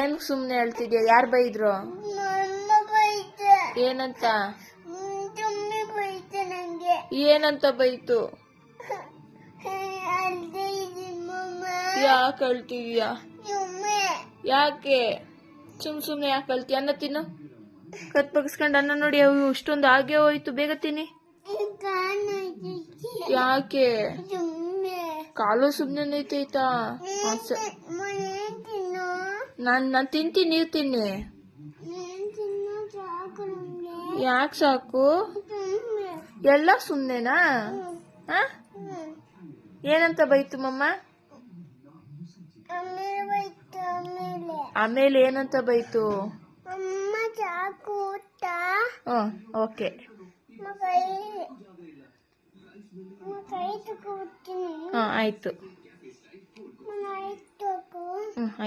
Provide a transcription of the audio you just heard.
ಏನ್ ಸುಮ್ನೆ ಹೇಳ್ತಿದ್ಯಾ? ಯಾರು ಬೈದ್ರು? ಏನಂತ? ಏನಂತ ಬೈತು? ಯಾಕೆ ಅಳ್ತಿದ್ಯಾ? ಸುಮ್ಮನೆ ಯಾಕೆ? ಸುಮ್ ಸುಮ್ನೆ ಯಾಕೆ ಅಳ್ತಿ? ಅನ್ನ ತಿನ್ನು. ಕತ್ ಬಗ್ಸ್ಕೊಂಡು ಅನ್ನ ನೋಡಿ ಅವು ಇಷ್ಟೊಂದು ಆಗೇ ಹೋಯ್ತು. ಬೇಗ ತಿನ್ನಿ. ಯಾಕೆ? ಸುಮ್ಮನೆ ಕಾಲು ಸುಮ್ನೆ ಐತೈತಾ ನಾನ್ ನಾನು ತಿಂತೀನಿ ನೀವು ತಿನ್ನಿ. ಯಾಕೆ ಸಾಕು? ಎಲ್ಲ ಸುಮ್ಮನೆನಾ ಹಾ? ಏನಂತ ಬೈತು ಮಮ್ಮ? ಆಮೇಲೆ ಏನಂತ ಬೈತು? ಓಕೆ. ಆಯ್ತು.